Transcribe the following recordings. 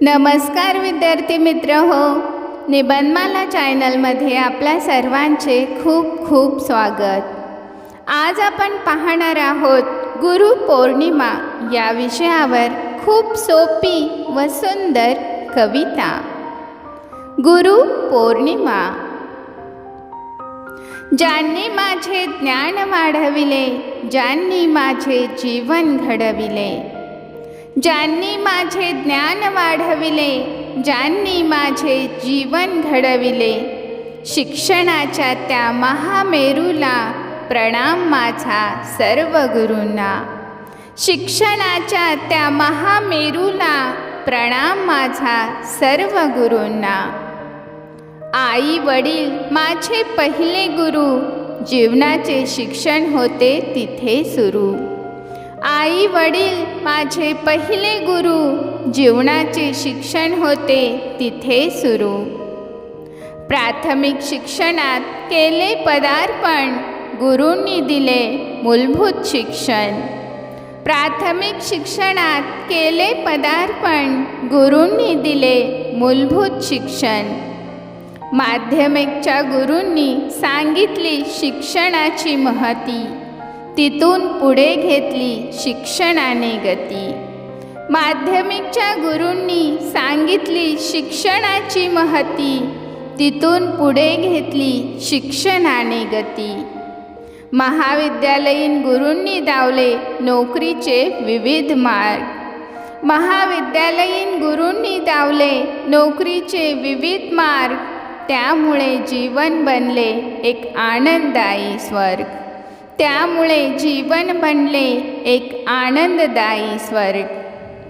नमस्कार विद्यार्थी मित्र हो. निबंधमाला चॅनलमध्ये आपल्या सर्वांचे खूप खूप स्वागत. आज आपण पाहणार आहोत गुरु पौर्णिमा या विषयावर खूप सोपी व सुंदर कविता. गुरु पौर्णिमा. ज्यांनी माझे ज्ञान वाढविले ज्यांनी माझे जीवन घडविले ज्यांनी माझे ज्ञान वाढविले ज्यांनी माझे जीवन घडविले शिक्षणाच्या त्या महामेरूला प्रणाम माझा सर्व गुरूंना शिक्षणाच्या त्या महामेरूला प्रणाम माझा सर्व गुरूंना आई वडील माझे पहिले गुरु जीवनाचे शिक्षण होते तिथे सुरू. आई वडील माझे पहिले गुरु जीवनाचे शिक्षण होते तिथे सुरू. प्राथमिक शिक्षणात केले पदार्पण गुरूंनी दिले मूलभूत शिक्षण. प्राथमिक शिक्षणात केले पदार्पण गुरूंनी दिले मूलभूत शिक्षण. माध्यमिकच्या गुरूंनी सांगितली शिक्षणाची महती. तिथून पुढे घेतली शिक्षणाने गती. माध्यमिकच्या गुरूंनी सांगितली शिक्षणाची महती तिथून पुढे घेतली शिक्षणाने गती. महाविद्यालयीन गुरूंनी दावले नोकरीचे विविध मार्ग. महाविद्यालयीन गुरूंनी दावले नोकरीचे विविध मार्ग. त्यामुळे जीवन बनले एक आनंददायी स्वर्ग. त्यामुळे जीवन बनले एक आनंददायी स्वर्ग.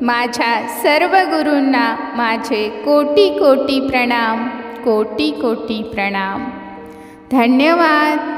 माझ्या सर्व गुरूंना माझे कोटी कोटी प्रणाम कोटी कोटी प्रणाम. धन्यवाद.